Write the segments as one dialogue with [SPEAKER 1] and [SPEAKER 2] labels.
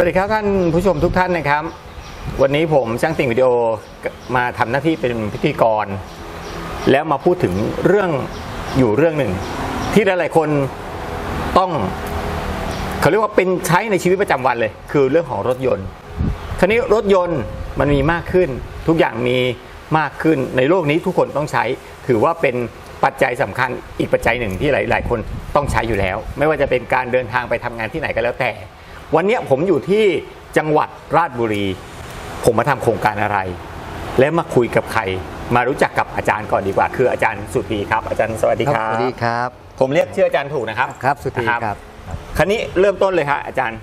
[SPEAKER 1] วัสดีครับท่านผู้ชมทุกท่านนะครับ วันนี้ผมช่างติ่งวิดีโอมาทำหน้าที่เป็นพิธีกร แล้วมาพูดถึงเรื่องอยู่เรื่องหนึ่ง ที่หลายๆคนต้องเขาเรียกว่าเป็นใช้ในชีวิตประจำวันเลย คือเรื่องของรถยนต์คราวนี้รถยนต์มันมีมากขึ้น ทุกอย่างมีมากขึ้นในโลกนี้ทุกคนต้องใช้ ถือว่าเป็นปัจจัยสำคัญอีกปัจจัยหนึ่งที่หลาย ๆ คนต้องใช้อยู่แล้ว ไม่ว่าจะเป็นการเดินทางไปทำงานที่ไหนก็แล้วแต่ วันเนี้ยผมอยู่ที่จังหวัดราชบุรี ผมมาทำโครงการอะไร และมาคุยกับใคร มารู้จักกับอาจารย์ก่อนดีกว่า คืออาจารย์สุธีครับ อาจารย์สวัสดีครับ
[SPEAKER 2] สวัสดีครับ
[SPEAKER 1] ผมเรียกชื่ออาจารย์ถูกนะครับ
[SPEAKER 2] ครับ สุธี
[SPEAKER 1] นะครับคราวนี้เริ่มต้นเลยครับอาจารย์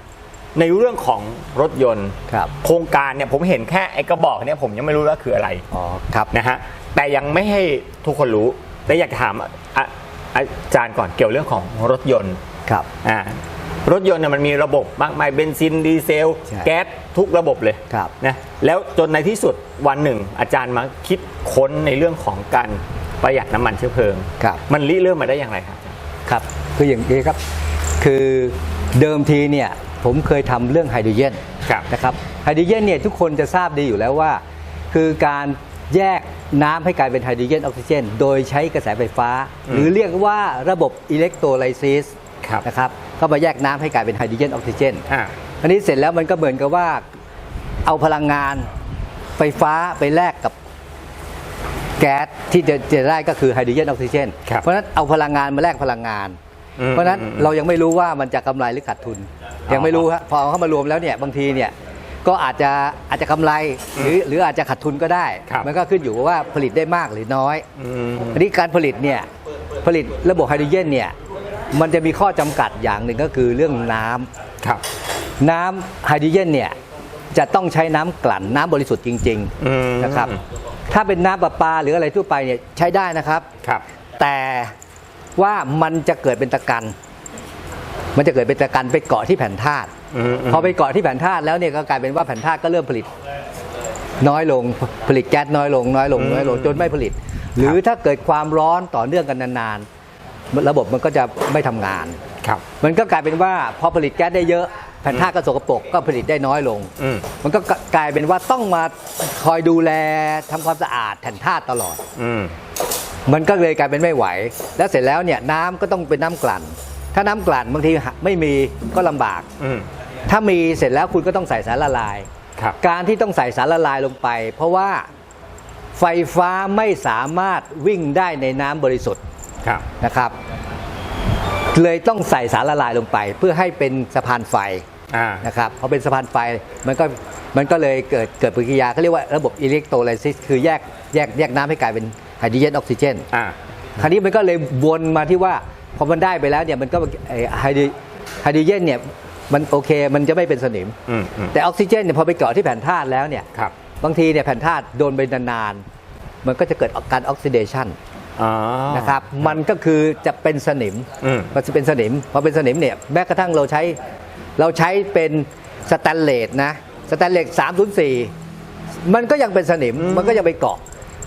[SPEAKER 1] ในเรื่องของรถยนต์
[SPEAKER 2] ครับ
[SPEAKER 1] โครงการเนี่ยผมเห็นแค่ไอ้กระบอกเนี่ยผมยังไม่รู้ว่าคืออะไร
[SPEAKER 2] อ๋อครับ
[SPEAKER 1] นะฮะแต่ยังไม่ให้ทุกคนรู้แต่อยากถามอะอาจารย์ก่อนเกี่ยวเรื่องของรถยนต์
[SPEAKER 2] ครับ
[SPEAKER 1] อ่า รถยนต์เนี่ยมันมีระบบมากมายเบนซินดีเซล
[SPEAKER 2] ใช่
[SPEAKER 1] แก๊สทุกระบบเลย
[SPEAKER 2] ครับ
[SPEAKER 1] นะแล้วจนในที่สุดวันหนึ่ง อาจารย์มาคิดค้นในเรื่องของการประหยัดน้ำมันเชื้อเพลิง
[SPEAKER 2] ครับ
[SPEAKER 1] มันริเริ่มมาได้อย่างไรครับ
[SPEAKER 2] ครับคืออย่างนี้ครับ คือเดิมทีเนี่ยผมเคยทำเรื่องไฮโดรเจน
[SPEAKER 1] ครับ
[SPEAKER 2] นะครับไฮโดรเจนเนี่ยทุกคนจะทราบดีอยู่แล้วว่า คือการแยกน้ำให้กลายเป็นไฮโดรเจนออกซิเจน โดยใช้กระแสไฟฟ้า
[SPEAKER 1] อืม
[SPEAKER 2] หรือเรียกว่าระบบอิเล็กโทรไลซิส
[SPEAKER 1] ครับ
[SPEAKER 2] นะครับก็มาแยกน้ำให้กลายเป็นไฮโดรเจนออกซิเจน
[SPEAKER 1] อ่า
[SPEAKER 2] อันนี้เสร็จแล้วมันก็เหมือนกับว่าเอาพลังงานไฟฟ้าไปแลกกับแก๊สที่จะจะได้ก็คือไฮโดรเจนออกซิเจน
[SPEAKER 1] ครับ
[SPEAKER 2] เพราะฉะนั้นเอาพลังงานมาแลกพลังงาน
[SPEAKER 1] อืม
[SPEAKER 2] เพราะฉะนั้น
[SPEAKER 1] อืม
[SPEAKER 2] เรายังไม่รู้ว่ามันจะกำไรหรือขาดทุน
[SPEAKER 1] อ๋อ
[SPEAKER 2] ยังไม่รู้ฮะพอเอาเข้ามารวมแล้วเนี่ยบางทีเนี่ยก็อาจจะอาจจะกำไรหรือหรืออาจจะขาดทุนก็ได้
[SPEAKER 1] ครับ
[SPEAKER 2] มันก็ขึ้นอยู่กับว่าผลิตได้มากหรือน้อย
[SPEAKER 1] อืม
[SPEAKER 2] อันนี้การผลิตเนี่ยผลิตระบบไฮโดรเจนเนี่ย มันจะมีข้อจำกัดอย่างหนึ่งก็คือเรื่องน้ำ
[SPEAKER 1] ครับ
[SPEAKER 2] น้ำไฮโดรเจนเนี่ยจะต้องใช้น้ำกลั่นน้ำบริสุทธิ์จริง
[SPEAKER 1] อืม
[SPEAKER 2] ๆนะครับ ถ้าเป็นน้ำประปาหรืออะไรทั่วไปเนี่ยใช้ได้นะครับ
[SPEAKER 1] ครับ
[SPEAKER 2] แต่ว่ามันจะเกิดเป็นตะกัน มันจะเกิดเป็นตะกันไปเกาะที่แผ่นธาตุ
[SPEAKER 1] อืม
[SPEAKER 2] พอไปเกาะที่แผ่นธาตุแล้วเนี่ยก็กลายเป็นว่าแผ่นธาตุก็เริ่มผลิต น้อยลงผลิตแก๊สน้อยลง น้อยลงน้อยลงจนไม่ผลิต หรือถ้าเกิดความร้อนต่อเนื่องกันนานๆ ระบบมันก็จะไม่ทำงาน
[SPEAKER 1] ครับ
[SPEAKER 2] มันก็กลายเป็นว่าพอผลิตแก๊สได้เยอะแผ่นธาตุก็สกปรกก็ผลิตได้น้อยลง
[SPEAKER 1] อืม
[SPEAKER 2] มันก็กลายเป็นว่าต้องมาคอยดูแลทำความสะอาดแผ่นธาตุตลอด
[SPEAKER 1] อืม
[SPEAKER 2] มันก็เลยกลายเป็นไม่ไหว แล้วเสร็จแล้วเนี่ยน้ำก็ต้องเป็นน้ำกลั่น ถ้าน้ำกลั่นบางทีหาไม่มีก็ลำบาก
[SPEAKER 1] อืม
[SPEAKER 2] ถ้ามีเสร็จแล้วคุณก็ต้องใส่สารละลาย
[SPEAKER 1] ครับ
[SPEAKER 2] การที่ต้องใส่สารละลายลงไป เพราะว่าไฟฟ้าไม่สามารถวิ่งได้ในน้ำบริสุทธิ์
[SPEAKER 1] ครับ
[SPEAKER 2] นะครับ เลยต้องใส่สารละลายลงไป เพื่อให้เป็นสะพานไฟ
[SPEAKER 1] อ่า
[SPEAKER 2] นะครับพอเป็นสะพานไฟมันก็มันก็เลยเกิดเกิดปฏิกิริยาเขาเรียกว่าระบบอิเล็กโทรไลซิสคือแยกแยกแยกน้ำให้กลายเป็นไฮโดรเจนออกซิเจน
[SPEAKER 1] อ่า
[SPEAKER 2] คราวนี้มันก็เลยวนมาที่ว่าพอมันได้ไปแล้วเนี่ยมันก็ไอ้ไฮโดรไฮโดรเจนเนี่ยมันโอเคมันจะไม่เป็นสนิม
[SPEAKER 1] อืมอืม
[SPEAKER 2] แต่ออกซิเจนเนี่ยพอไปเกาะที่แผ่นธาตุแล้วเนี่ย
[SPEAKER 1] ครับ
[SPEAKER 2] บางทีเนี่ยแผ่นธาตุโดนไปนานๆมันก็จะเกิดการออกซิเดชัน
[SPEAKER 1] อ๋อ
[SPEAKER 2] นะครับมันก็คือจะเป็นสนิม
[SPEAKER 1] อืม
[SPEAKER 2] มันจะเป็นสนิมพอเป็นสนิมเนี่ยแม้กระทั่งเราใช้เราใช้เป็นสแตนเลสนะสแตนเลส304 มันก็ยังเป็นสนิม
[SPEAKER 1] อืม
[SPEAKER 2] มันก็ยังไปเกาะ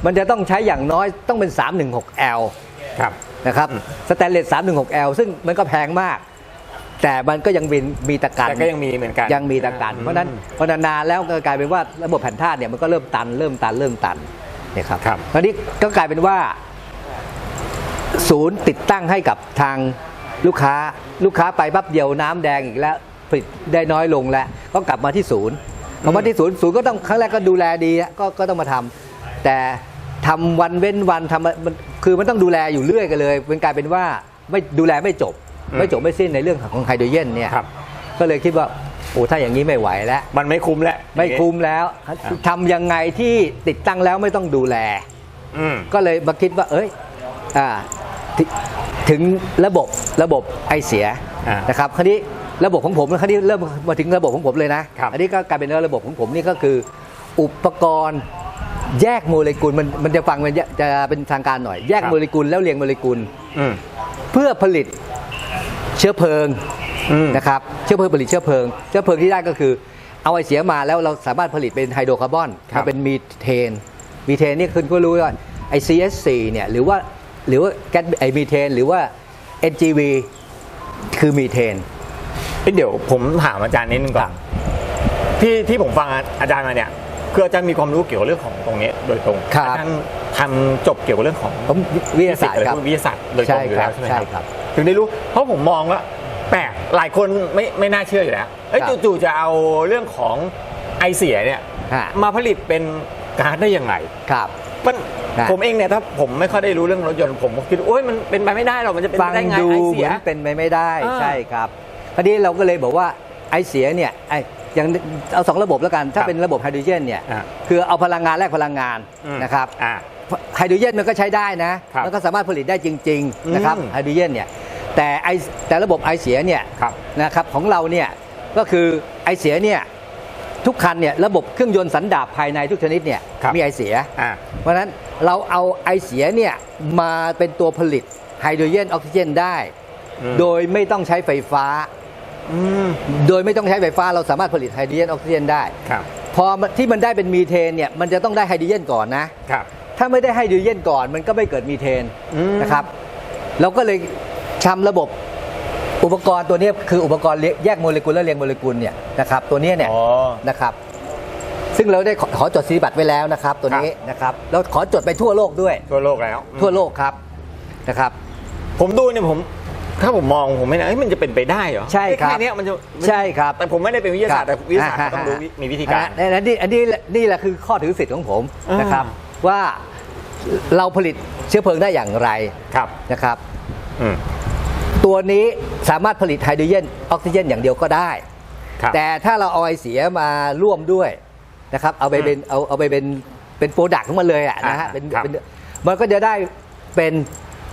[SPEAKER 2] มันจะต้องใช้อย่างน้อยต้องเป็น 316L
[SPEAKER 1] ครับ
[SPEAKER 2] นะครับสแตนเลส 316L ซึ่งมันก็แพงมาก แต่มันก็ยังมีมีตะกัน
[SPEAKER 1] แต่ก็ยังมีเหมือนกัน
[SPEAKER 2] ยังมีตะกัน เพราะฉะนั้นพอนานๆแล้วก็กลายเป็นว่าระบบแผ่นธาตุเนี่ยมันก็เริ่มตันเริ่มตันเริ่มตันเนี่ยครับ
[SPEAKER 1] ครับ
[SPEAKER 2] คราวนี้ก็กลายเป็นว่า ศูนย์ติดตั้งให้กับทางลูกค้าลูกค้าไปปั๊บเดียวน้ำแดงอีกแล้วผลิตได้น้อยลงแล้ว ก็กลับมาที่ศูนย์พอมาที่ศูนย์ศูนย์ก็ต้องครั้งแรกก็ดูแลดีอะก็ก็ต้องมาทำแต่ทำวันเว้นวันทำมันคือมันต้องดูแลอยู่เรื่อยกันเลยเป็นกลายเป็นว่าไม่ดูแลไม่จบ
[SPEAKER 1] อืม
[SPEAKER 2] ไม่จบไม่สิ้นในเรื่องของไฮโดรเจนเนี่ย
[SPEAKER 1] ครับ
[SPEAKER 2] ก็เลยคิดว่าโอ้ถ้าอย่างนี้ไม่ไหวแล้ว
[SPEAKER 1] มันไม่คุ้มแล้ว
[SPEAKER 2] ไม่คุ้มแล้ว
[SPEAKER 1] ครับ
[SPEAKER 2] ทำยังไงที่ติดตั้งแล้วไม่ต้องดูแล
[SPEAKER 1] อืม
[SPEAKER 2] ก็เลยมาคิดว่า เอ้ยอ่า ถถึงระบบระบบไอเสีย
[SPEAKER 1] อ่า
[SPEAKER 2] นะครับคราวนี้ระบบของผมคราวนี้เริ่มมาถึงระบบของผมเลยนะครับ อันนี้ก็กลายเป็นว่าระบบของผมนี่ก็คือ อุปกรณ์แยกโมเลกุลมันมันจะฟังมันจะจะเป็นทางการหน่อย แยก
[SPEAKER 1] ครับ
[SPEAKER 2] โมเลกุลแล้วเรียงโมเลกุล
[SPEAKER 1] อืม
[SPEAKER 2] เพื่อผลิตเชื้อเพลิง
[SPEAKER 1] อืม
[SPEAKER 2] นะครับเชื้อเพลิงผลิตเชื้อเพลิง เชื้อเพลิงที่ได้ก็คือ เอาไอเสียมาแล้วเราสามารถผลิตเป็นไฮโดรคาร์บอน
[SPEAKER 1] ครับ
[SPEAKER 2] มาเป็นมีเทน มีเทนนี่คุณก็รู้ว่าไอ CS4 เนี่ยหรือว่า หรือว่าแก๊สไอมีเทน หรือว่า NGV คือมีเทน
[SPEAKER 1] เอ้ยเดี๋ยวผมถามอาจารย์นิดนึงก่อนที่ที่ผมฟังอาจารย์มาเนี่ยคืออาจารย์มีความรู้เกี่ยวกับเรื่องของตรงนี้โดยตรง
[SPEAKER 2] ครับ
[SPEAKER 1] อาจารย์ทำจบเกี่ยวกับเรื่องของ
[SPEAKER 2] ผมวิทยาศาสตร์
[SPEAKER 1] อะไร
[SPEAKER 2] ครับ
[SPEAKER 1] พวกวิทยาศาสตร์โดยตรงอยู่แล้วใช่ไหม
[SPEAKER 2] ใช่
[SPEAKER 1] ครับ
[SPEAKER 2] ครับ
[SPEAKER 1] ถึงได้รู้เพราะผมมองว่าแปลกหลายคนไม่ไม่น่าเชื่ออยู่แล้วเอ้ย
[SPEAKER 2] ครับ
[SPEAKER 1] จู่ๆจะเอาเรื่องของไอเสียเนี่ย
[SPEAKER 2] ฮะ
[SPEAKER 1] มาผลิตเป็นก๊าซได้ยังไง
[SPEAKER 2] ครับ
[SPEAKER 1] มัน
[SPEAKER 2] ฮะ
[SPEAKER 1] ผมเองเนี่ยถ้าผมไม่ค่อยได้รู้เรื่องรถยนต์ผมคิดว่าโอ้ยมันเป็นไปไม่ได้หรอกมันจะเป็น
[SPEAKER 2] ฟั
[SPEAKER 1] ไป
[SPEAKER 2] ง
[SPEAKER 1] ได้ไง
[SPEAKER 2] ดู
[SPEAKER 1] ไอ
[SPEAKER 2] เห
[SPEAKER 1] เสี
[SPEAKER 2] มื
[SPEAKER 1] ย
[SPEAKER 2] อนเป็นไปไม่ได้
[SPEAKER 1] อ่า
[SPEAKER 2] ใช่ครับคราวนี้เราก็เลยบอกว่าไอเสียเนี่ยไออย่างเอาสองระบบแล้วกัน ถ้า
[SPEAKER 1] ครับ
[SPEAKER 2] เป็นระบบไฮโดรเจนเนี่ย
[SPEAKER 1] อ่า
[SPEAKER 2] คือเอาพลังงานแลกพลังงาน
[SPEAKER 1] อืม
[SPEAKER 2] นะครับ
[SPEAKER 1] อ่า
[SPEAKER 2] ไฮโดรเจนมันก็ใช้ได้นะ
[SPEAKER 1] ครับ
[SPEAKER 2] มันก็สามารถผลิตได้จริงๆนะครับ
[SPEAKER 1] อืม
[SPEAKER 2] ไฮโดรเจนเนี่ยแต่ไอแต่ระบบไอเสียเนี่ย
[SPEAKER 1] ครับ
[SPEAKER 2] นะครับของเราเนี่ยก็คือไอเสียเนี่ย ทุกคันเนี่ยระบบเครื่องยนต์สันดาปภายในทุกชนิดเนี่ย
[SPEAKER 1] ครับ
[SPEAKER 2] มีไอเสีย
[SPEAKER 1] อ่า
[SPEAKER 2] เพราะฉะนั้นเราเอาไอเสียเนี่ยมาเป็นตัวผลิตไฮโดรเจนออกซิเจนได้
[SPEAKER 1] อืม
[SPEAKER 2] โดยไม่ต้องใช้ไฟฟ้า
[SPEAKER 1] อืม
[SPEAKER 2] โดยไม่ต้องใช้ไฟฟ้าเราสามารถผลิตไฮโดรเจนออกซิเจนได้
[SPEAKER 1] ครับ
[SPEAKER 2] พอที่มันได้เป็นมีเทนเนี่ยมันจะต้องได้ไฮโดรเจนก่อนนะ
[SPEAKER 1] ครับ
[SPEAKER 2] ถ้าไม่ได้ไฮโดรเจนก่อนมันก็ไม่เกิดมีเทน
[SPEAKER 1] อืม
[SPEAKER 2] นะครับ เราก็เลยทำระบบ อุปกรณ์ตัวเนี้ยคืออุปกรณ์แยกโมเลกุลและเรียงโมเลกุลเนี่ยนะครับตัวเนี้ยเนี่ย
[SPEAKER 1] อ๋อ
[SPEAKER 2] นะครับ ซึ่งเราได้ขอขอจดสิทธิบัตรไว้แล้วนะครับ ตัวนี้นะครับแล้วขอจดไปทั่วโลกด้วย
[SPEAKER 1] ทั่วโลกแล้ว
[SPEAKER 2] ทั่วโลกครับนะครับ
[SPEAKER 1] ผมดูเนี่ยผม ถ้าผมมองผมไม่นะเอ้ยมันจะเป็นไปได้เหรอ
[SPEAKER 2] ใช่ครับ
[SPEAKER 1] แค่เนี้ยมันจะ
[SPEAKER 2] ใช่ครับ
[SPEAKER 1] แต่ผมไม่ได้เป็นวิทยาศาสตร์แต่วิทยาศาสตร์
[SPEAKER 2] อ่
[SPEAKER 1] ต้องรู้วิมีวิธีการ
[SPEAKER 2] อันนั้นนี่อันนี้นี่แหละคือข้อถือสิทธิ์ของผม
[SPEAKER 1] อ่าน
[SPEAKER 2] นะครับ ว่าเราผลิตเชื้อเพลิงได้อย่างไร
[SPEAKER 1] ครับ
[SPEAKER 2] นะครับ
[SPEAKER 1] อืม
[SPEAKER 2] ตัวนี้สามารถผลิตไฮโดรเจนออกซิเจนอย่างเดียวก็ได้
[SPEAKER 1] ครับ
[SPEAKER 2] แต่ถ้าเราเอาไอเสียมาร่วมด้วยนะครับเอาไปเป็นเอาเอาไปเป็นเป็นโปรดักต์ของมันเลยอะนะฮะ
[SPEAKER 1] อ่า
[SPEAKER 2] เป็น
[SPEAKER 1] ครับ
[SPEAKER 2] เป็นมันก็จะได้เป็น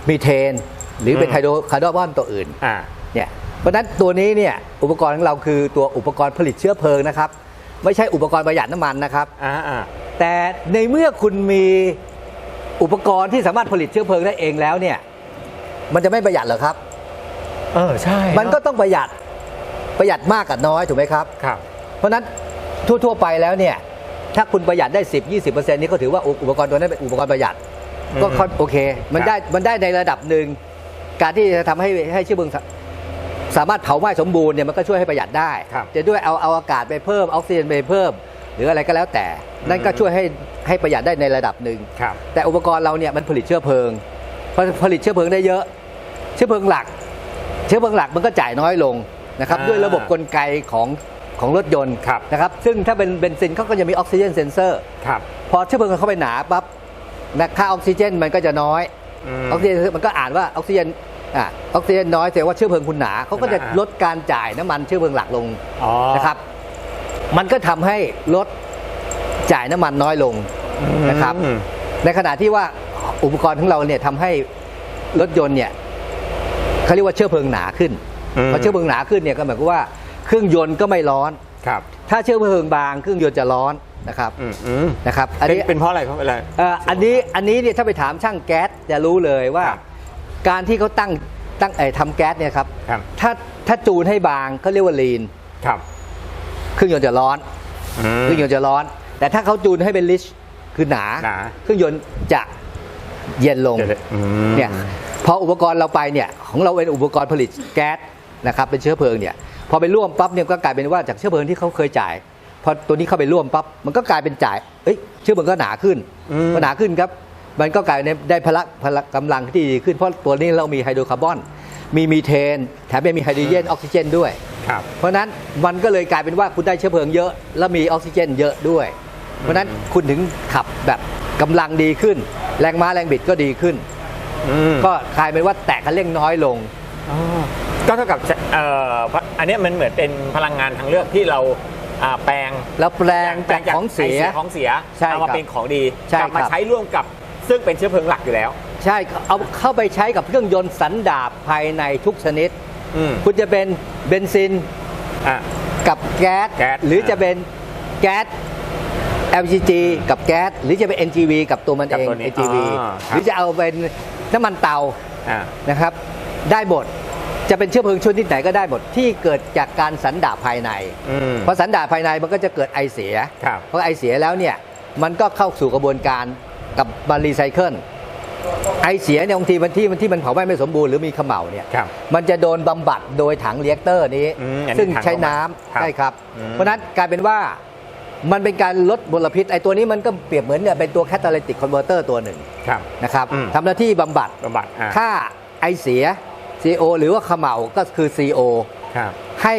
[SPEAKER 2] มีเทน หรือเป็น
[SPEAKER 1] อืม
[SPEAKER 2] ไฮโดรคาร์บอนตัวอื่น
[SPEAKER 1] อ่า
[SPEAKER 2] เนี่ยเพราะฉะนั้นตัวนี้เนี่ยอุปกรณ์ของเราคือตัวอุปกรณ์ผลิตเชื้อเพลิงนะครับ ไม่ใช่อุปกรณ์ประหยัดน้ำมันนะครับ
[SPEAKER 1] อ่าอ่า
[SPEAKER 2] แต่ในเมื่อคุณมีอุปกรณ์ที่สามารถผลิตเชื้อเพลิงได้เองแล้วเนี่ย มันจะไม่ประหยัดเหรอครับ
[SPEAKER 1] เออใช่
[SPEAKER 2] มันก็ต้องประหยัดประหยัดมากกับน้อยถูกไหมครับ
[SPEAKER 1] ครับ
[SPEAKER 2] เพราะฉะนั้นทั่ว ๆ ไปแล้วเนี่ยถ้าคุณประหยัดได้ 10 20%นี่ก็ถือว่าอุปกรณ์ตัวนั้นเป็นอุปกรณ์ประหยัด
[SPEAKER 1] อืม
[SPEAKER 2] ก็ค่อนโอเค มัน
[SPEAKER 1] ครับ
[SPEAKER 2] ได้มันได้ในระดับหนึ่ง การที่จะทำให้ให้เชื้อเพลิงสาสามารถเผาไหม้สมบูรณ์เนี่ยมันก็ช่วยให้ประหยัดได้
[SPEAKER 1] ครับ
[SPEAKER 2] จะด้วยเอาเอาอากาศไปเพิ่มออกซิเจนไปเพิ่ม หรืออะไรก็แล้วแต่ นั่นก็ช่วยให้ให้ประหยัดได้ในระดับหนึ่ง
[SPEAKER 1] ครับ
[SPEAKER 2] แต่อุปกรณ์เราเนี่ยมันผลิตเชื้อเพลิงพอผลิตเชื้อเพลิงได้เยอะ เชื้อเพลิงหลัก เชื้อเพลิงหลักมันก็จ่ายน้อยลงนะครับ
[SPEAKER 1] อ่า
[SPEAKER 2] ด้วยระบบกลไกของของรถยนต์
[SPEAKER 1] ครับ
[SPEAKER 2] นะครับซึ่งถ้าเป็นเบนซินเขาก็จะมีออกซิเจนเซนเซอร์
[SPEAKER 1] ครับ
[SPEAKER 2] พอเชื้อเพลิงเข้าไปหนาปั๊บนะค่าออกซิเจนมันก็จะน้อย
[SPEAKER 1] อื
[SPEAKER 2] อ
[SPEAKER 1] ม
[SPEAKER 2] อกซิเจนมันก็อ่านว่าออกซิเจนอะออกซิเจนน้อยแต่ว่าเชื้อเพลิงคุณหนาเขาก็จะ
[SPEAKER 1] อ่า
[SPEAKER 2] ลดการจ่ายน้ำมันเชื้อเพลิงหลักลง
[SPEAKER 1] อ๋อ
[SPEAKER 2] นะครับ มันก็ทำให้รถจ่ายน้ำมันน้อยลงนะครับ
[SPEAKER 1] อืม
[SPEAKER 2] ในขณะที่ว่าอุปกรณ์ของเราเนี่ยทำให้รถยนต์เนี่ย เขาเรียกว่าเชื้อเพลิงหนาขึ้น
[SPEAKER 1] อืม
[SPEAKER 2] พอเชื้อเพลิงหนาขึ้นเนี่ยก็หมายความว่าเครื่องยนต์ก็ไม่ร้อน
[SPEAKER 1] ครับ
[SPEAKER 2] ถ้าเชื้อเพลิงบางเครื่องยนต์จะร้อนนะครับ
[SPEAKER 1] อืมอืม
[SPEAKER 2] นะครับอัน
[SPEAKER 1] เป็น
[SPEAKER 2] นี้
[SPEAKER 1] เป็นเพราะอะไรเพราะอะไร
[SPEAKER 2] เอ่ออันนี้อันนี้เนี่ยถ้าไปถามช่างแก๊สจะรู้เลยว่า
[SPEAKER 1] ครับ
[SPEAKER 2] การที่เขาตั้งตั้งไอ้ทำแก๊สเนี่ยครับ
[SPEAKER 1] ครับ
[SPEAKER 2] ถ้าถ้าจูนให้บางเขาเรียกว่าลีน
[SPEAKER 1] ครับ
[SPEAKER 2] เครื่องยนต์จะร้อน
[SPEAKER 1] อืม
[SPEAKER 2] เครื่องยนต์จะร้อน แต่ถ้าเขาจูนให้เป็นลิชคือหนา
[SPEAKER 1] หนา
[SPEAKER 2] เครื่องยนต์จะ เย็นลง
[SPEAKER 1] เดี๋ยวเลยอืม
[SPEAKER 2] เนี่ยพออุปกรณ์เราไปเนี่ยของเราเป็นอุปกรณ์ผลิตแก๊สนะครับเป็นเชื้อเพลิงเนี่ยพอไปร่วมปั๊บเนี่ยก็กลายเป็นว่าจากเชื้อเพลิงที่เขาเคยจ่ายพอตัวนี้เข้าไปร่วมปั๊บมันก็กลายเป็นจ่ายเอ้ยเชื้อเพลิงก็หนาขึ้น
[SPEAKER 1] อืม
[SPEAKER 2] ก็หนาขึ้นครับมันก็กลายเป็นได้พละพละกำลังที่ดีขึ้นเพราะตัวนี้เรามีไฮโดรคาร์บอนมีมีเทน แถมยังมีไฮโดรเจนออกซิเจนด้วย
[SPEAKER 1] ครับ
[SPEAKER 2] เพราะฉะนั้นมันก็เลยกลายเป็นว่าคุณได้เชื้อเพลิงเยอะ แล้วมีออกซิเจนเยอะด้วย เพราะฉะนั้นคุณถึงขับแบบ กำลังดีขึ้น แรงม้าแรงบิดก็ดีขึ้น
[SPEAKER 1] อืม
[SPEAKER 2] ก็กลายเป็นว่าแตะคันเร่งน้อยลง
[SPEAKER 1] อ๋อก็เท่ากับเอ่ออันเนี้ยมันเหมือนเป็นพลังงานทางเลือกที่เราอ่าแปลง
[SPEAKER 2] แล้วแปลงจากของเสีย
[SPEAKER 1] ไของเสีย
[SPEAKER 2] ใช่
[SPEAKER 1] เอามา
[SPEAKER 2] ครับ
[SPEAKER 1] เป็นของดี
[SPEAKER 2] ใช่
[SPEAKER 1] กลัมา
[SPEAKER 2] ครับ
[SPEAKER 1] ใช้ร่วมกับซึ่งเป็นเชื้อเพลิงหลักอยู่แล้ว
[SPEAKER 2] ใช่เอาเข้าไปใช้กับเครื่องยนต์สันดาปภายในทุกชนิด
[SPEAKER 1] อืม
[SPEAKER 2] คุณจะเป็นเบนซิน
[SPEAKER 1] อะ
[SPEAKER 2] กับแก๊ส
[SPEAKER 1] แก๊ส
[SPEAKER 2] หรือจะเป็นแก๊ส LPG กับแก๊สหรือจะเป็น NGV กับตัวมัน
[SPEAKER 1] กับ
[SPEAKER 2] เอง
[SPEAKER 1] ตัวนี้
[SPEAKER 2] NGV
[SPEAKER 1] อ๋อครับ
[SPEAKER 2] หรือจะเอาเป็นน้ำมันเตา
[SPEAKER 1] อะ
[SPEAKER 2] นะครับ ได้หมดจะเป็นเชื้อเพลิงชนิดไหนก็ได้หมดที่เกิดจากการสันดาปภายใน
[SPEAKER 1] อืม
[SPEAKER 2] พอสันดาปภายในมันก็จะเกิดไอเสีย
[SPEAKER 1] ครับ
[SPEAKER 2] เพราะไอเสียแล้วเนี่ยมันก็เข้าสู่กระบวนการกับมารีไซเคิลไอไอเสียเนี่ยบางทีมันที่มันที่มันเผาไหม้ไม่สมบูรณ์หรือมีเขม่าเนี่ย
[SPEAKER 1] ครับ
[SPEAKER 2] มันจะโดนบำบัดโดยถังเรียกเตอร์นี้
[SPEAKER 1] อืมอันนี้
[SPEAKER 2] ซึ่ง
[SPEAKER 1] ถัง
[SPEAKER 2] ใช้น้ำ
[SPEAKER 1] บำบัดครับ
[SPEAKER 2] ใช่ครับ
[SPEAKER 1] อืม
[SPEAKER 2] เพราะฉะนั้นกลายเป็นว่า มันเป็นการลดมลพิษไอตัวนี้มันก็เปรียบเหมือนเนี่ยเป็นตัวแคตตาลิติกคอนเวอร์เตอร์ตัวหนึ่ง
[SPEAKER 1] ครับ
[SPEAKER 2] นะครับ
[SPEAKER 1] อืม
[SPEAKER 2] ทำหน้าที่บำบัด
[SPEAKER 1] บำบัดอ่า
[SPEAKER 2] ถ้าไอเสีย CO หรือว่าเขม่าก็คือ CO
[SPEAKER 1] ครับ
[SPEAKER 2] ให้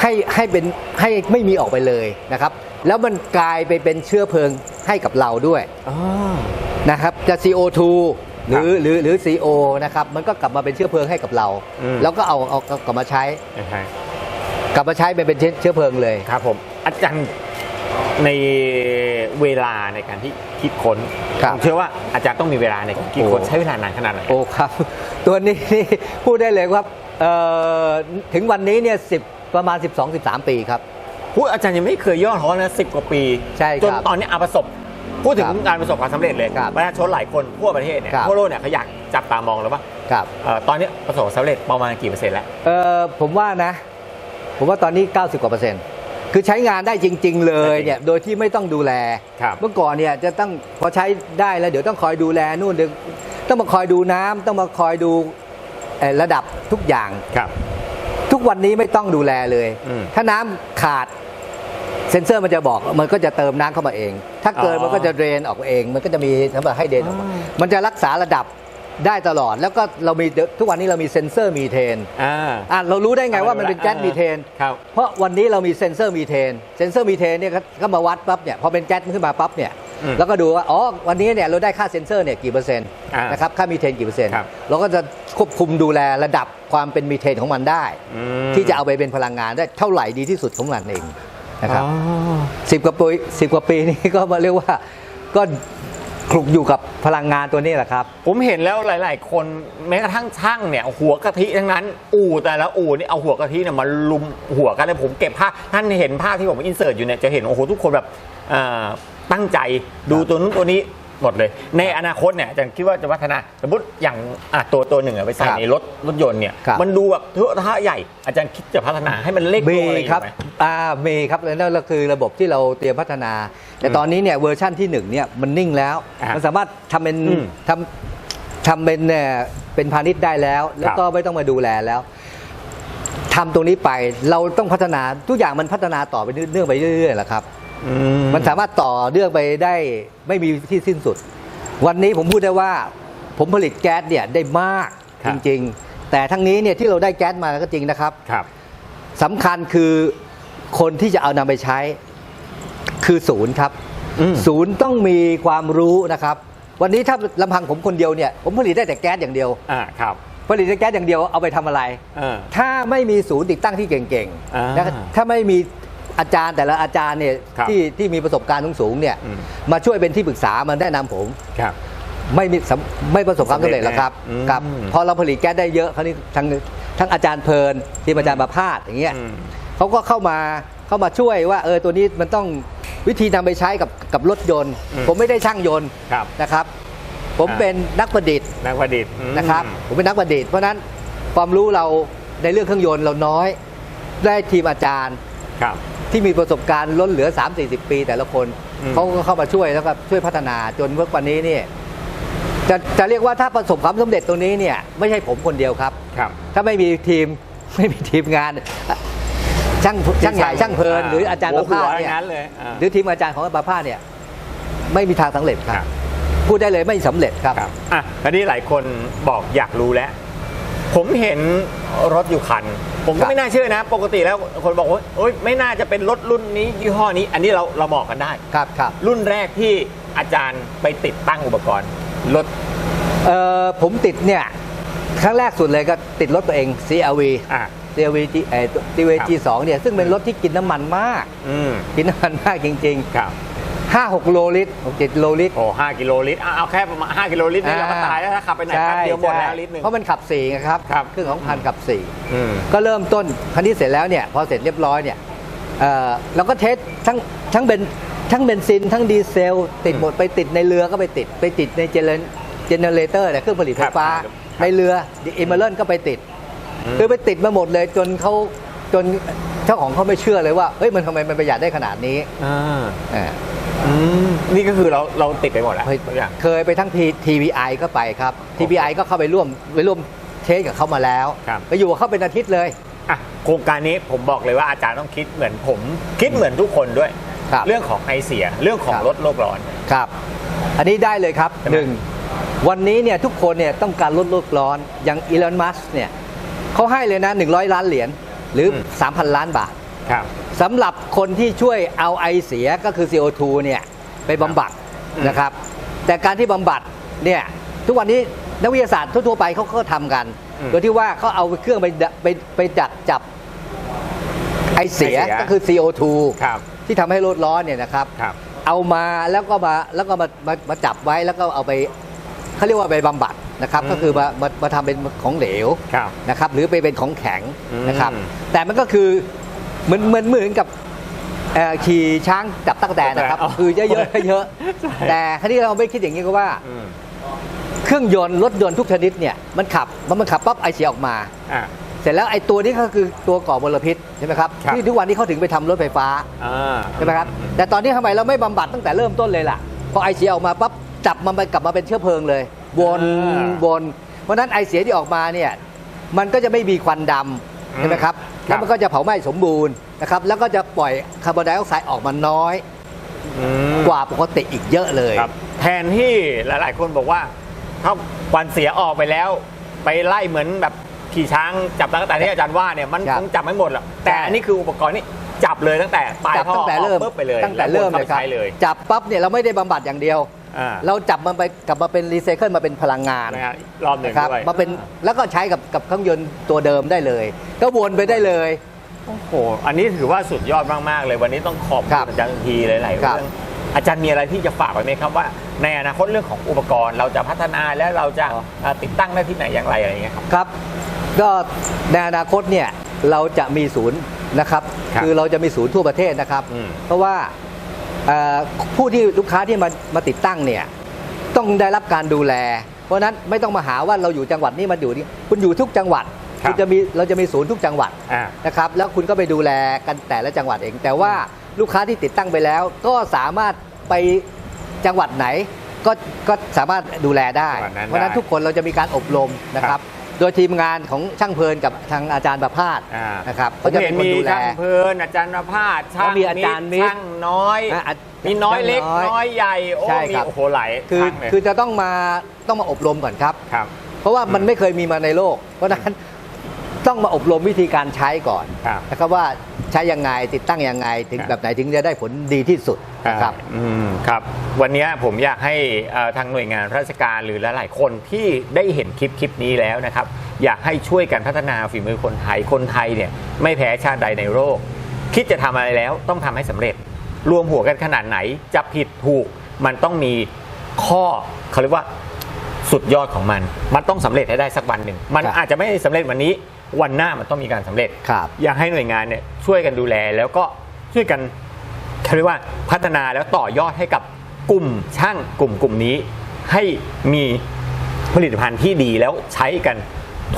[SPEAKER 2] ให้ให้เป็นให้ไม่มีออกไปเลยนะครับ แล้วมันกลายไปเป็นเชื้อเพลิงให้กับเราด้วย
[SPEAKER 1] อ๋อ
[SPEAKER 2] นะครับจะ CO2 หรือหรือหรือ CO นะครับมันก็กลับมาเป็นเชื้อเพลิงให้กับเรา
[SPEAKER 1] อืม
[SPEAKER 2] แล้วก็เอาเอาเอากลับมาใช้
[SPEAKER 1] ใช่
[SPEAKER 2] กลับมาใช้เป็นเป็นเชื้อเชื้อเพลิงเลย
[SPEAKER 1] ครับผม อาจารย์ ในเวลาในการที่คิดค้น
[SPEAKER 2] ครับ
[SPEAKER 1] ผมเชื่อว่าอาจารย์ต้องมีเวลาในการคิดค้น
[SPEAKER 2] โอ้
[SPEAKER 1] ใช้เวลานานขนาดไหน
[SPEAKER 2] โอ้ครับ ตัวนี้นี่พูดได้เลยว่าเอ่อถึงวันนี้เนี่ยสิประมาณ 12-13 ปีครับ
[SPEAKER 1] พูดอาจารย์ยังไม่เคยย่อท้อนะสิบกว่าปี
[SPEAKER 2] ใช่ครับ
[SPEAKER 1] จนตอนนี้อาประสบ พูดถึง
[SPEAKER 2] ครับ
[SPEAKER 1] การประสบความสำเร็จเลย
[SPEAKER 2] ครับ
[SPEAKER 1] ประชาชนหลายคนทั่วประเทศเนี่ย
[SPEAKER 2] ครับ
[SPEAKER 1] ทั่วโลกเนี่ยเขาอยากจับตามองแล้วว่า
[SPEAKER 2] ครับ
[SPEAKER 1] เอ่อตอนนี้ประสบความสำเร็จประมาณกี่เปอร์เซ็นต์แล้ว
[SPEAKER 2] เออผมว่านะ ผมว่าตอนนี้ 90 กว่าเปอร์เซ็นต์ คือใช้งานได้จริง ๆ เลยเนี่ยโดยที่ไม่ต้องดูแล
[SPEAKER 1] ครับ
[SPEAKER 2] เมื่อก่อนเนี่ยจะต้องพอใช้ได้แล้วเดี๋ยวต้องคอยดูแลนู่นเดี๋ยวต้องมาคอยดูน้ำต้องมาคอยดูเอ่อระดับทุกอย่าง
[SPEAKER 1] ครับ
[SPEAKER 2] ทุกวันนี้ไม่ต้องดูแลเลย
[SPEAKER 1] อืม
[SPEAKER 2] ถ้าน้ำขาดเซ็นเซอร์มันจะบอกมันก็จะเติมน้ำเข้ามาเอง ถ้าเกิน
[SPEAKER 1] อ๋อ
[SPEAKER 2] มันก็จะเดรนออกเอง มันก็จะมีสำหรับให้เดรนออกมา
[SPEAKER 1] อ๋อ
[SPEAKER 2] มันจะรักษาระดับ ได้ตลอดแล้วก็เรามีทุกวันนี้เรามีเซ็นเซอร์มีเทน
[SPEAKER 1] อ่า
[SPEAKER 2] อะเรารู้ได้ไงว่ามันเป็นแก๊สมีเทน
[SPEAKER 1] ครับ
[SPEAKER 2] เพราะวันนี้เรามีเซ็นเซอร์มีเทนเซ็นเซอร์มีเทนเนี่ยก็ก็มาวัดปั๊บเนี่ยพอเป็นแก๊สขึ้นมาปั๊บเนี่ย
[SPEAKER 1] อืม
[SPEAKER 2] แล้วก็ดูว่าอ๋อวันนี้เนี่ยเราได้ค่าเซ็นเซอร์เนี่ยกี่เปอร์เซ็นต์
[SPEAKER 1] อ่าน
[SPEAKER 2] นะครับค่ามีเทนกี่เปอร์เซ็นต์
[SPEAKER 1] ครับ
[SPEAKER 2] เราก็จะควบคุมดูแลระดับความเป็นมีเทนของมันได้
[SPEAKER 1] อืม
[SPEAKER 2] ที่จะเอาไปเป็นพลังงานได้เท่าไหร่ดีที่สุดของมันเองนะครับ
[SPEAKER 1] อ๋อ
[SPEAKER 2] สิบกว่าปีสิบกว่าปีนี้ก็มาเรียกว่าก็ คลุกอยู่กับพลังงานตัวนี้แหละครับ
[SPEAKER 1] ผมเห็นแล้วหลาย ๆ คนแม้กระทั่งช่างเนี่ย หัวกะทิทั้งนั้น อู่แต่ละอู่นี่เอาหัวกะทิเนี่ยมาลุมหัวกันเลยผมเก็บภาพท่านเห็นภาพที่ผมอินเสิร์ตอยู่เนี่ยจะเห็นโอ้โหทุกคนแบบตั้งใจดูตัวนู้นตัวนี้ หมดเลย ในอนาคตเนี่ยอาจารย์คิดว่าจะพัฒนาสมมติอย่างอะตัวตัวหนึ่งอะไปใส่
[SPEAKER 2] ครับ
[SPEAKER 1] ในรถรถยนต์เนี่ย
[SPEAKER 2] ครับ
[SPEAKER 1] มันดูแบบเทอะทะใหญ่ อาจารย์คิดจะพัฒนาให้มันเล็กล
[SPEAKER 2] มี
[SPEAKER 1] งอะไรอย่าง
[SPEAKER 2] ครับ
[SPEAKER 1] เงี้ยไหม
[SPEAKER 2] อ่ามีครับแล้วนั่นก็คือระบบที่เราเตรียมพัฒนา แต่
[SPEAKER 1] อืม
[SPEAKER 2] ตอนนี้เนี่ยเวอร์ชั่นที่หนึ่งเนี่ยมันนิ่งแล้ว
[SPEAKER 1] อ่ามั
[SPEAKER 2] มันสามารถทำเป็น
[SPEAKER 1] อืม
[SPEAKER 2] ทำทำเป็นเนี่ยเป็นพาณิชย์ได้แล้ว แล้วก็ไม่ต้องมาดูแลแล้วทำตรงนี้ไปเราต้องพัฒนาทุกอย่างมันพัฒนาต่อไปเนื่องไปเรื่อยๆแหละครับ
[SPEAKER 1] อื
[SPEAKER 2] มันสามารถต่อเนื่องไปได้ไม่มีที่สิ้นสุด วันนี้ผมพูดได้ว่า ผมผลิตแก๊สเนี่ยได้มากจริง ๆ แต่ทั้งนี้เนี่ยที่เราได้แก๊สมาก็จริงนะครับ
[SPEAKER 1] ครับ
[SPEAKER 2] สำคัญคือคนที่จะเอานำไปใช้คือศูนย์ครับ
[SPEAKER 1] อืม
[SPEAKER 2] ศูนย์ต้องมีความรู้นะครับ วันนี้ถ้าลำพังผมคนเดียวเนี่ยผมผลิตได้แต่แก๊สอย่างเดียว
[SPEAKER 1] อ่าครับ
[SPEAKER 2] ผลิตได้แก๊สอย่างเดียวเอาไปทำอะไร
[SPEAKER 1] เออ
[SPEAKER 2] ถ้าไม่มีศูนย์ติดตั้งที่เก่ง
[SPEAKER 1] อ่า
[SPEAKER 2] ๆนะครับถ้าไม่มี อาจารย์แต่ละอาจารย์เนี่ย
[SPEAKER 1] ครับ
[SPEAKER 2] ที่ที่มีประสบการณ์สูงๆเนี่ย
[SPEAKER 1] อืม
[SPEAKER 2] มาช่วยเป็นที่ปรึกษามันแนะนำผม
[SPEAKER 1] ครับ
[SPEAKER 2] ไม่มีสำไม่ประสบความสำเร็จหรอกครับ
[SPEAKER 1] อืม
[SPEAKER 2] ครับพอเราผลิตแก๊สได้เยอะคราวนี้ทั้งทั้งอาจารย์เพลินที่อาจารย์ประพาสอย่างเงี้ย
[SPEAKER 1] อืม
[SPEAKER 2] เขาก็เข้ามาเข้ามาช่วยว่าเออตัวนี้มันต้องวิธีนำไปใช้กับกับรถยนต์
[SPEAKER 1] อืม
[SPEAKER 2] ผมไม่ได้ช่างยนต์
[SPEAKER 1] ครับ
[SPEAKER 2] นะครับ ผม
[SPEAKER 1] อ่า
[SPEAKER 2] เป็นนักประดิษฐ์
[SPEAKER 1] นักประดิษฐ์อืม
[SPEAKER 2] นะครับ ผมเป็นนักประดิษฐ์เพราะฉะนั้นความรู้เราในเรื่องเครื่องยนต์เราน้อยได้ทีมอาจารย์
[SPEAKER 1] ครับ
[SPEAKER 2] ที่มีประสบการณ์ล้นเหลือ 3 4 0 ปีแต่ละคน
[SPEAKER 1] อืม
[SPEAKER 2] เขาก็เข้ามาช่วยแล้วก็ช่วยพัฒนาจนเมื่อวันนี้เนี่ยจะจะเรียกว่าถ้าประสบความสำเร็จตรงนี้เนี่ยไม่ใช่ผมคนเดียวครับ
[SPEAKER 1] ครับ
[SPEAKER 2] ถ้าไม่มีทีมไม่มีทีมงานช่างช่างใหญ่ช่างเพลินหรืออาจารย์ประภาส
[SPEAKER 1] หัว
[SPEAKER 2] เนี่ย
[SPEAKER 1] งั้นเลยอ่า
[SPEAKER 2] หรือทีมอาจารย์ของอาจารย์ประภาสเนี่ย ไม่มีทางสำเร็จครั
[SPEAKER 1] ครับบ
[SPEAKER 2] พูดได้เลยไม่สำเร็จครับ
[SPEAKER 1] ครับอะคราวนี้หลายคนบอกอยากรู้แล้ว ผมเห็นรถอยู่คัน ผม
[SPEAKER 2] ครั
[SPEAKER 1] ก็
[SPEAKER 2] บ
[SPEAKER 1] ไม่น่าเชื่อนะ ปกติแล้วคนบอกว่าโอ๊ยไม่น่าจะเป็นรถรุ่นนี้ยี่ห้อนี้ อันนี้เราเราบอกกันได้
[SPEAKER 2] ครับครับ
[SPEAKER 1] รุ่นแรกที่อาจารย์ไปติดตั้งอุปกรณ์รถ
[SPEAKER 2] เอ่อผมติดเนี่ยครั้งแรกสุดเลยก็ติดรถตัวเอง CRV
[SPEAKER 1] อะ
[SPEAKER 2] CRV G เอ่อ CRV G2 เนี่ยซึ่งเป็นรถที่กินน้ำมันมาก
[SPEAKER 1] อืม
[SPEAKER 2] กินน้ำมันมากจริง
[SPEAKER 1] ครับ
[SPEAKER 2] ๆ5 6โลลิตร6 7โลลิตร
[SPEAKER 1] โอ้ห้ากิโลลิตรอะเอาแค่ประมาณห้ากิโลลิตรนี่เราก็ตายแล้วถ้าขับไปไหนแป๊บเดียวหมดแล้วลิตรหนึ่ง
[SPEAKER 2] เพราะมันขับ4ไงครับ
[SPEAKER 1] ครับ
[SPEAKER 2] เครื่องของพันขับ
[SPEAKER 1] อืม
[SPEAKER 2] 4ก็เริ่มต้นคันที่เสร็จแล้วเนี่ยพอเสร็จเรียบร้อยเนี่ยเอ่อเราก็เทสทั้งทั้งเบนทั้งเบนซิน ทั้งดีเซล ติดหมดไปติดในเรือก็ไปติดไปติดในเจเนเจเนเรเตอร์เนี่ยเครื่องผลิตไฟฟ้า
[SPEAKER 1] ครับ
[SPEAKER 2] ในเรืออิมเมอร์เลนก็ไปติด
[SPEAKER 1] อืม
[SPEAKER 2] คือไปติดมาหมดเลยจนเขาจนเจ้าของเขาไม่เชื่อเลยว่าเฮ้ยมันทำไมมันประหยัดได้ขนาดนี้
[SPEAKER 1] อ่า
[SPEAKER 2] เออ
[SPEAKER 1] อืมนี่ก็คือเราเราติดไปหมดแล้ว
[SPEAKER 2] เคย
[SPEAKER 1] ทุกอย่าง
[SPEAKER 2] เคยไปทั้ง T- TVI ก็ไปครับ TVI ก็เข้าไปร่วมไปร่วมเทสกับเขามาแล้ว
[SPEAKER 1] ครับ
[SPEAKER 2] ไปอยู่กับเขาเป็นอาทิตย์เลย
[SPEAKER 1] อะโครงการนี้ผมบอกเลยว่าอาจารย์ต้องคิดเหมือนผม คิดเหมือนทุกคนด้วย
[SPEAKER 2] ครับ
[SPEAKER 1] เรื่องของไอเสีย เรื่องของ
[SPEAKER 2] ครับ
[SPEAKER 1] ลดโลกร้อน
[SPEAKER 2] ครับ อันนี้ได้เลยครับ
[SPEAKER 1] ใช่ไหม
[SPEAKER 2] หนึ่งวันนี้เนี่ยทุกคนเนี่ยต้องการลดโลกร้อนอย่างอีลอนมัสเนี่ยเขาให้เลยนะ 100 ล้านเหรียญหรือ 3,000 ล้านบาท
[SPEAKER 1] ครับ
[SPEAKER 2] สำหรับคนที่ช่วยเอาไอเสียก็คือ CO2 เนี่ยไปบำบัด
[SPEAKER 1] อืม
[SPEAKER 2] นะครับ แต่การที่บำบัดเนี่ยทุกวันนี้นักวิทยาศาสตร์ทั่วๆไปเขาก็ทำกันโดยที่ว่าเขาเอาเครื่องไปดไปไปดักจับไอเสีย
[SPEAKER 1] ไอเสีย
[SPEAKER 2] ก็คือ CO2
[SPEAKER 1] ครับ
[SPEAKER 2] ที่ทำให้โลดร้อนเนี่ยนะครับ
[SPEAKER 1] ครับ
[SPEAKER 2] เอามาแล้วก็มาแล้วก็มามามาจับไว้แล้วก็เอาไปเขาเรียกว่าไปบำบัดนะครับ
[SPEAKER 1] อืม
[SPEAKER 2] ก็คือมามามาทำเป็นของเหลว
[SPEAKER 1] ครับ
[SPEAKER 2] นะครับหรือไปเป็นของแข็ง
[SPEAKER 1] อืม
[SPEAKER 2] นะครับแต่มันก็คือ เหมือนเหมือนเหมือนกับเอ่อขี่ช้างจับตั๊กแตนนะครับ
[SPEAKER 1] อ๋อ
[SPEAKER 2] คือเยอะๆเยอะ
[SPEAKER 1] ใช่
[SPEAKER 2] ๆแต่ครั้นี้เราไม่คิดอย่างนี้ก็ว่า
[SPEAKER 1] อืม
[SPEAKER 2] เครื่องยนต์รถยนต์ทุกชนิดเนี่ยมันขับมันมันขับปั๊บไอเสียออกมา
[SPEAKER 1] อะ
[SPEAKER 2] เสร็จแล้วไอ้ตัวนี้ก็คือตัวก่อมลพิษใช่ไหมครับ
[SPEAKER 1] ครับ
[SPEAKER 2] ที่ทุกวันนี้เขาถึงไปทำรถไฟฟ้า
[SPEAKER 1] อ่า
[SPEAKER 2] ใช่ไหมครับแต่ตอนนี้ทำไมเราไม่บำบัดตั้งแต่เริ่มต้นเลยล่ะพอไอเสียออกมาปั๊บจับมันไปกลับมาเป็นเชื้อเพลิงเลยวน
[SPEAKER 1] อ่า
[SPEAKER 2] วนเพราะฉะนั้นไอเสียที่ออกมาเนี่ยมันก็จะไม่มีควันดำใช่ไหมครับ
[SPEAKER 1] ครับ
[SPEAKER 2] แล้วมันก็จะเผาไหม้สมบูรณ์นะครับแล้วก็จะปล่อยคาร์บอนไดออกไซด์ออกมาน้อย
[SPEAKER 1] อืม
[SPEAKER 2] กว่าปกติอีกเยอะเลย
[SPEAKER 1] ครับแทนที่หลาย ๆ คนบอกว่าถ้าควันเสียออกไปแล้ว ไปไล่เหมือนแบบขี่ช้างจับตั้งแต่ที่อาจารย์ว่าเนี่ยมัน
[SPEAKER 2] ครับ
[SPEAKER 1] คงจับไม่หมดหรอกแต่อันนี้คืออุปกรณ์นี่จับเลยตั้งแต่ปลาย
[SPEAKER 2] จับ
[SPEAKER 1] ท่อ
[SPEAKER 2] ตั้งแต่เริ่ม
[SPEAKER 1] ออกปุ๊บไปเลย
[SPEAKER 2] ตั้งแต่เริ่ม
[SPEAKER 1] แว
[SPEAKER 2] เลยครับ
[SPEAKER 1] ใช้เลย
[SPEAKER 2] จับปั๊บเนี่ยเราไม่ได้บำบัดอย่างเดียว
[SPEAKER 1] อ่า
[SPEAKER 2] เราจับมันไปกลับมาเป็นรีไซเคิลมาเป็นพลังงาน
[SPEAKER 1] นะฮะรอบหนึ่ง
[SPEAKER 2] นะครับ
[SPEAKER 1] ด้วย
[SPEAKER 2] มาเป็นแล้วก็ใช้กับกับเครื่องยนต์ตัวเดิมได้เลย ก็วนไปได้เลย
[SPEAKER 1] โอ้โหอันนี้ถือว่าสุดยอดมากๆเลยวันนี้ต้องขอบ
[SPEAKER 2] ครั
[SPEAKER 1] คุ
[SPEAKER 2] บ
[SPEAKER 1] ณอาจารย์ทันทีหลายๆ
[SPEAKER 2] ครั
[SPEAKER 1] เรื่
[SPEAKER 2] บ
[SPEAKER 1] องอาจารย์มีอะไรที่จะฝากไว้ไหมครับว่า ในอนาคตเรื่องของอุปกรณ์ เราจะพัฒนาแล้วเราจะ
[SPEAKER 2] อ๋อ
[SPEAKER 1] เอ่อติดตั้งได้ที่ไหนอย่างไรอะไรอย่างเงี้ยครับ
[SPEAKER 2] ครับก็ในอนาคตเนี่ยเราจะมีศูนย์นะครับ
[SPEAKER 1] ครับ
[SPEAKER 2] อเราจะมีศูนย์ทั่วประเทศนะครับ
[SPEAKER 1] อืม
[SPEAKER 2] เพราะว่าเอ่อ ผู้ที่ลูกค้าที่มามาติดตั้งเนี่ยต้องได้รับการดูแล เพราะฉะนั้นไม่ต้องมาหาว่าเราอยู่จังหวัดนี้มาอยู่นี่คุณอยู่ทุกจังหวัด
[SPEAKER 1] ครับ
[SPEAKER 2] ณจะมีเราจะมีศูนย์ทุกจังหวัด
[SPEAKER 1] อ่า
[SPEAKER 2] นะครับแล้วคุณก็ไปดูแลกันแต่ละจังหวัดเอง แต่ว่าลูกค้าที่ติดตั้งไปแล้ว ก็สามารถไปจังหวัดไหนก็ก็สามารถดูแลได้
[SPEAKER 1] จังหวัดนั้น
[SPEAKER 2] เพราะฉะนั้น
[SPEAKER 1] ได้
[SPEAKER 2] ทุกคนเราจะมีการอบรมนะค
[SPEAKER 1] ครั
[SPEAKER 2] รับ
[SPEAKER 1] บ
[SPEAKER 2] โดยทีมงานของช่างเพลินกับทางอาจารย์ประภาส
[SPEAKER 1] อ่า
[SPEAKER 2] นะครับ
[SPEAKER 1] ผม
[SPEAKER 2] เขาจะ
[SPEAKER 1] เห็
[SPEAKER 2] เป็นนคน
[SPEAKER 1] มี
[SPEAKER 2] ดูแล
[SPEAKER 1] ช่างเพลินอาจารย์ประภาสช่าง
[SPEAKER 2] แล้วมีอาจารย์มิตร
[SPEAKER 1] ช่างน้อย
[SPEAKER 2] อะอะ
[SPEAKER 1] มีน้อยเล็ก
[SPEAKER 2] ช่างน้อย
[SPEAKER 1] น้อยใหญ่ โอ้
[SPEAKER 2] ใช่
[SPEAKER 1] มี
[SPEAKER 2] ครับ
[SPEAKER 1] โอ้โหหลาย
[SPEAKER 2] คือ
[SPEAKER 1] ช่างเลย
[SPEAKER 2] คือจะต้องมาต้องมาอบรมก่อนครับ
[SPEAKER 1] ครับ
[SPEAKER 2] เพราะว่ามันไม่เคยมีมาในโลก เพราะฉะนั้นต้องมาอบรมวิธีการใช้ก่อน
[SPEAKER 1] ครับ
[SPEAKER 2] นะครับว่า ใช้ยังไงติดตั้งยังไงถึง
[SPEAKER 1] ครับ
[SPEAKER 2] แบบไหนถึงจะได้ผลดีที่สุดนะครับ
[SPEAKER 1] อืมครับ วันนี้ผมอยากให้เอ่อทางหน่วยงานราชการหรือหลายๆคนที่ได้เห็นคลิปคลิปนี้แล้วนะครับ อยากให้ช่วยกันพัฒนาฝีมือคนไทยคนไทยเนี่ยไม่แพ้ชาติใดในโลกคิดจะทำอะไรแล้วต้องทำให้สำเร็จ รวมหัวกันขนาดไหนจะผิดถูกมันต้องมีข้อเขาเรียกว่าสุดยอดของมัน มันต้องสำเร็จให้ได้สักวันหนึ่ง มัน
[SPEAKER 2] ครับ
[SPEAKER 1] อาจจะไม่สำเร็จวันนี้ วันหน้ามันต้องมีการสำเร็จ
[SPEAKER 2] ครับ
[SPEAKER 1] อยากให้หน่วยงานเนี่ยช่วยกันดูแลแล้วก็ช่วยกันเขาเรียกว่าพัฒนาแล้วต่อยอดให้กับกลุ่มช่างกลุ่มกลุ่มนี้ ให้มีผลิตภัณฑ์ที่ดีแล้วใช้กัน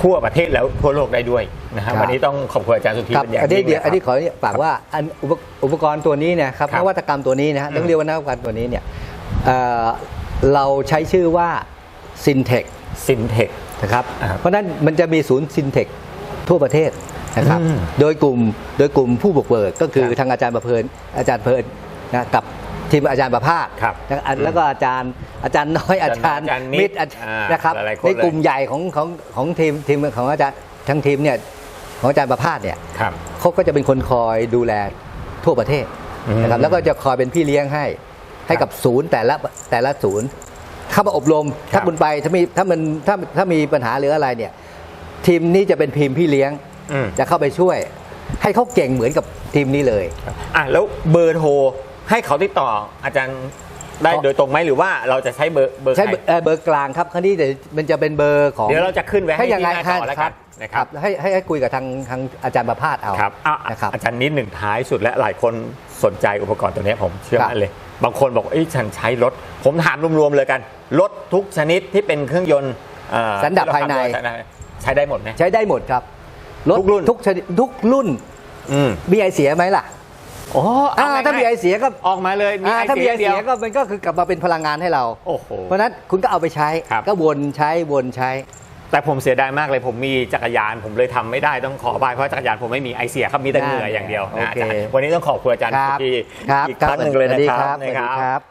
[SPEAKER 1] ทั่วประเทศแล้วทั่วโลกได้ด้วยนะฮะ
[SPEAKER 2] ครับ
[SPEAKER 1] วันนี้ต้องขอบคุณอาจารย์สุธี
[SPEAKER 2] ครับ
[SPEAKER 1] เป็นอย่าง
[SPEAKER 2] อันนี้
[SPEAKER 1] ยิ่ง
[SPEAKER 2] เดี๋ยว
[SPEAKER 1] นะค
[SPEAKER 2] อั
[SPEAKER 1] รั
[SPEAKER 2] นนี้ขอฝากว่าอันอุปอุปกรณ์ตัวนี้เนะครับ
[SPEAKER 1] ครับ
[SPEAKER 2] นวัตกรรมตัวนี้นะฮะ
[SPEAKER 1] อืม
[SPEAKER 2] ต้องเรียกว่านวัตกรรมตัวนี้เนี่ยเอ่อเราใช้ชื่อว่า Syntec
[SPEAKER 1] ซินเทค
[SPEAKER 2] นะครับ
[SPEAKER 1] อ่า
[SPEAKER 2] เพราะฉะนั้นมันจะมีศูนย์ Syntec ทั่ วประเทศนะครับ
[SPEAKER 1] อืม
[SPEAKER 2] โดยกลุ่มโดยกลุ่มผู้บุกเบิกก็คือ
[SPEAKER 1] ครับ
[SPEAKER 2] ทางอาจารย์ประเพลินอาจารย์เพลินนะกับทีมอาจารย์ประภาส
[SPEAKER 1] ครับ
[SPEAKER 2] นะอันแล้วก็อาจารย์อาจารย์น้อยอาจารย์
[SPEAKER 1] อาจารย์มิ
[SPEAKER 2] มิ
[SPEAKER 1] ต
[SPEAKER 2] ต
[SPEAKER 1] ร
[SPEAKER 2] รอาจ
[SPEAKER 1] อ่า
[SPEAKER 2] นะครับ
[SPEAKER 1] หลายๆคน
[SPEAKER 2] ใน
[SPEAKER 1] เลย
[SPEAKER 2] กลุ่มใหญ่ของของของทีมทีมของอาจารย์ทั้งทีมเนี่ยของอาจารย์ประภาสเนี่ย
[SPEAKER 1] ครับ
[SPEAKER 2] เขาก็จะเป็นคนคอยดูแลทั่วประเทศ
[SPEAKER 1] อืม
[SPEAKER 2] นะครับแล้วก็จะคอยเป็นพี่เลี้ยงให้ให้กับศูนย์แต่ละแต่ละศูนย์เข้ามาอบรม
[SPEAKER 1] ครั
[SPEAKER 2] ถ้า
[SPEAKER 1] บ
[SPEAKER 2] บุญไปถ้ามีถ้ามันถ้าถ้ามีปัญหาหรืออะไรเนี่ย ทีมนี้จะเป็นทีมพี่เลี้ยง
[SPEAKER 1] อืม
[SPEAKER 2] จะเข้าไปช่วย ให้เขาเก่งเหมือนกับทีมนี้เลย
[SPEAKER 1] อะแล้วเบอร์โทรให้เขาติดต่ออาจารย์ได้
[SPEAKER 2] อ๋อ
[SPEAKER 1] โดยตรงไหมหรือว่าเราจะใช้เบอร์เบอร์
[SPEAKER 2] ใช้
[SPEAKER 1] ใคร
[SPEAKER 2] เบอร์เอ่อเบอร์กลางครับคราวนี้เดี๋ยวมันจะเป็นเบอร์ของ
[SPEAKER 1] เดี๋ยวเราจะขึ้นไว้ให้
[SPEAKER 2] ให้ยังไง
[SPEAKER 1] ที่หน้าจอแล้วกันนะครับ
[SPEAKER 2] ให้ให้ให้คุยกับทางทางอาจารย์ประภาสเอา
[SPEAKER 1] ครับอะ
[SPEAKER 2] นะครับ
[SPEAKER 1] อาจารย์นิดหนึ่งท้ายสุดและหลายคนสนใจอุปกรณ์ตัวนี้ผมเชื่อ
[SPEAKER 2] ครับ
[SPEAKER 1] มั่นเลย บางคนบอกเอ้ยฉันใช้รถ ผมถามรวมๆเลยกันรถทุกชนิดที่เป็นเครื่องยนต์เอ่อ
[SPEAKER 2] สันดาปภายใน
[SPEAKER 1] ใช้ได้หมดไหม
[SPEAKER 2] ใช้ได้หมดครับ
[SPEAKER 1] ทุกรุ่น
[SPEAKER 2] ทุกชนิดทุกรุ่น
[SPEAKER 1] อืม
[SPEAKER 2] มีไอเสียไหมล่ะ
[SPEAKER 1] โอ้
[SPEAKER 2] อ่า
[SPEAKER 1] เง่ยๆ
[SPEAKER 2] ถ้ามีไอเสียก็
[SPEAKER 1] ออกมาเลยมี
[SPEAKER 2] อ่า
[SPEAKER 1] ไอ
[SPEAKER 2] ถ้ามี
[SPEAKER 1] เสีย
[SPEAKER 2] ไอ
[SPEAKER 1] เดี
[SPEAKER 2] เสี
[SPEAKER 1] ย
[SPEAKER 2] ยว ก็มันก็คือกลับมาเป็นพลังงานให้เรา
[SPEAKER 1] โอ้โห
[SPEAKER 2] เพราะฉะนั้นคุณก็เอาไปใช้
[SPEAKER 1] ครับ
[SPEAKER 2] ก็วนใช้วนใช้
[SPEAKER 1] แต่ผมเสียดายมากเลยผมมีจักรยานผมเลยทำไม่ได้ต้องขออบายเพราะจักรยานผมไม่มีไอเสียครับมีแต่เหงื่ออย่างเดียวนะอาจารย์
[SPEAKER 2] โอเค
[SPEAKER 1] วันนี้ต้องขอบคุณอาจารย์
[SPEAKER 2] ครับ
[SPEAKER 1] ที่
[SPEAKER 2] ครับ
[SPEAKER 1] อีกครั้งหนึ่งเลยนะ
[SPEAKER 2] สวัสดี
[SPEAKER 1] ครับ
[SPEAKER 2] สวัสดีครับ